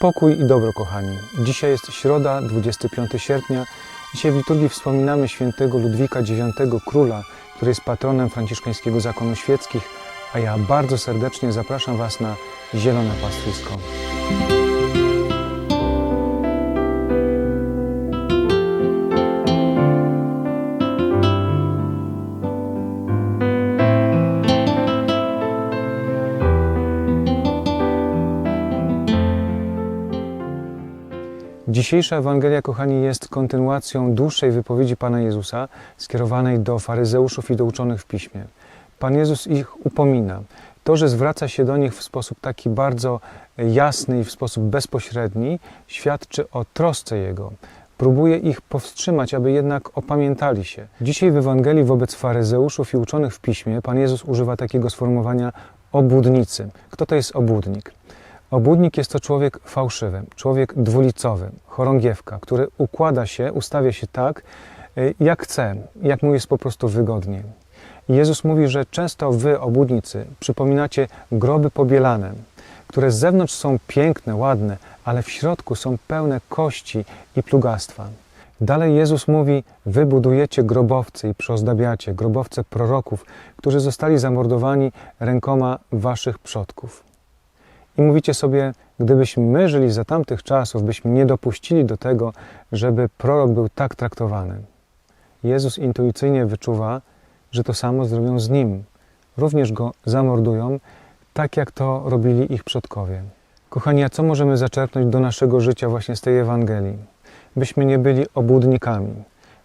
Pokój i dobro, kochani. Dzisiaj jest środa, 25 sierpnia. Dzisiaj w liturgii wspominamy świętego Ludwika IX, króla, który jest patronem franciszkańskiego zakonu świeckich, a ja bardzo serdecznie zapraszam Was na Zielone Pastwisko. Dzisiejsza Ewangelia, kochani, jest kontynuacją dłuższej wypowiedzi Pana Jezusa skierowanej do faryzeuszów i do uczonych w piśmie. Pan Jezus ich upomina. To, że zwraca się do nich w sposób taki bardzo jasny i w sposób bezpośredni, świadczy o trosce Jego. Próbuje ich powstrzymać, aby jednak opamiętali się. Dzisiaj w Ewangelii wobec faryzeuszów i uczonych w piśmie Pan Jezus używa takiego sformułowania obłudnicy. Kto to jest obłudnik? Obłudnik jest to człowiek fałszywy, człowiek dwulicowy, chorągiewka, który układa się, ustawia się tak, y, jak chce, jak mu jest po prostu wygodnie. I Jezus mówi, że często wy, obłudnicy, przypominacie groby pobielane, które z zewnątrz są piękne, ładne, ale w środku są pełne kości i plugastwa. Dalej Jezus mówi: Wy budujecie grobowce i przyozdabiacie grobowce proroków, którzy zostali zamordowani rękoma waszych przodków. I mówicie sobie, gdybyśmy my żyli za tamtych czasów, byśmy nie dopuścili do tego, żeby prorok był tak traktowany. Jezus intuicyjnie wyczuwa, że to samo zrobią z nim. Również go zamordują, tak jak to robili ich przodkowie. Kochani, a co możemy zaczerpnąć do naszego życia właśnie z tej Ewangelii? Byśmy nie byli obłudnikami,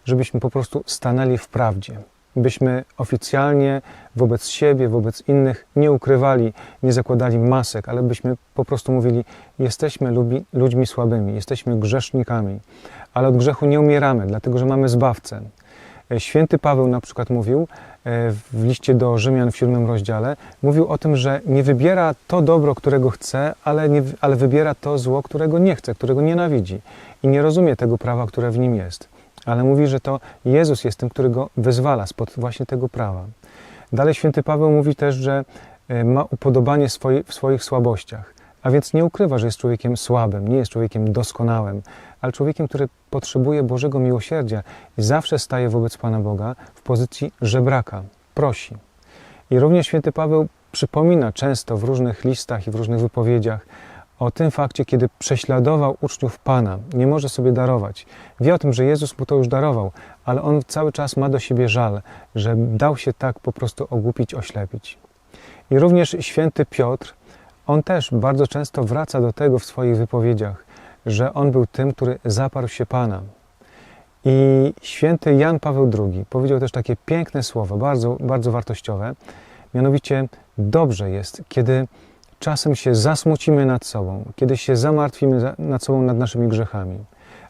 żebyśmy po prostu stanęli w prawdzie, byśmy oficjalnie wobec siebie, wobec innych nie ukrywali, nie zakładali masek, ale byśmy po prostu mówili: Jesteśmy ludźmi słabymi, jesteśmy grzesznikami, ale od grzechu nie umieramy, dlatego że mamy zbawcę. Święty Paweł na przykład mówił e, w liście do Rzymian w siódmym rozdziale, mówił o tym, że nie wybiera to dobro, którego chce, ale, nie, ale wybiera to zło, którego nie chce, którego nienawidzi i nie rozumie tego prawa, które w nim jest ale mówi, że to Jezus jest tym, który go wyzwala spod właśnie tego prawa. Dalej święty Paweł mówi też, że e, ma upodobanie w swoich słabościach, a więc nie ukrywa, że jest człowiekiem słabym, nie jest człowiekiem doskonałym, ale człowiekiem, który potrzebuje Bożego miłosierdzia i zawsze staje wobec Pana Boga w pozycji żebraka, prosi. I również święty Paweł przypomina często w różnych listach i w różnych wypowiedziach o tym fakcie, kiedy prześladował uczniów Pana, nie może sobie darować. Wie o tym, że Jezus mu to już darował, ale on cały czas ma do siebie żal, że dał się tak po prostu ogłupić, oślepić. I również święty Piotr, on też bardzo często wraca do tego w swoich wypowiedziach, że on był tym, który zaparł się Pana. I święty Jan Paweł II powiedział też takie piękne słowa, bardzo, bardzo wartościowe, mianowicie dobrze jest, kiedy czasem się zasmucimy nad sobą, kiedy się zamartwimy nad sobą, nad naszymi grzechami.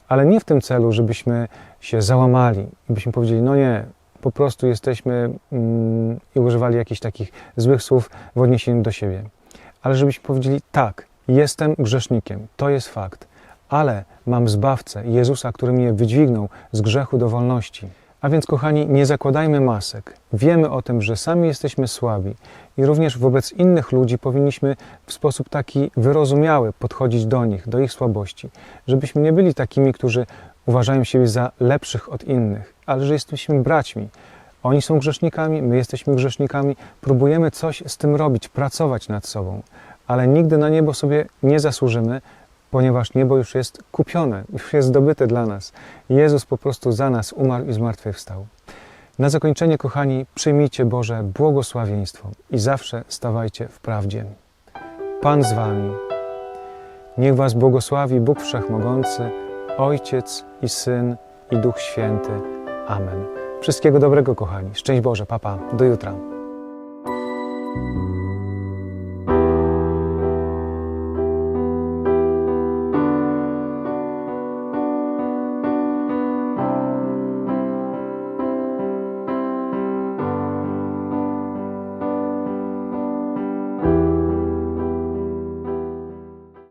Ale nie w tym celu, żebyśmy się załamali byśmy powiedzieli, no nie, po prostu jesteśmy mm, i używali jakichś takich złych słów w odniesieniu do siebie. Ale żebyśmy powiedzieli, tak, jestem grzesznikiem, to jest fakt, ale mam Zbawcę, Jezusa, który mnie wydźwignął z grzechu do wolności. A więc, kochani, nie zakładajmy masek. Wiemy o tym, że sami jesteśmy słabi i również wobec innych ludzi powinniśmy w sposób taki wyrozumiały podchodzić do nich, do ich słabości, żebyśmy nie byli takimi, którzy uważają siebie za lepszych od innych, ale że jesteśmy braćmi. Oni są grzesznikami, my jesteśmy grzesznikami, próbujemy coś z tym robić, pracować nad sobą, ale nigdy na niebo sobie nie zasłużymy, ponieważ niebo już jest kupione, już jest zdobyte dla nas. Jezus po prostu za nas umarł i zmartwychwstał. Na zakończenie, kochani, przyjmijcie Boże błogosławieństwo i zawsze stawajcie w prawdzie. Pan z Wami. Niech Was błogosławi Bóg Wszechmogący, Ojciec i Syn i Duch Święty. Amen. Wszystkiego dobrego, kochani. Szczęść Boże, papa. Do jutra.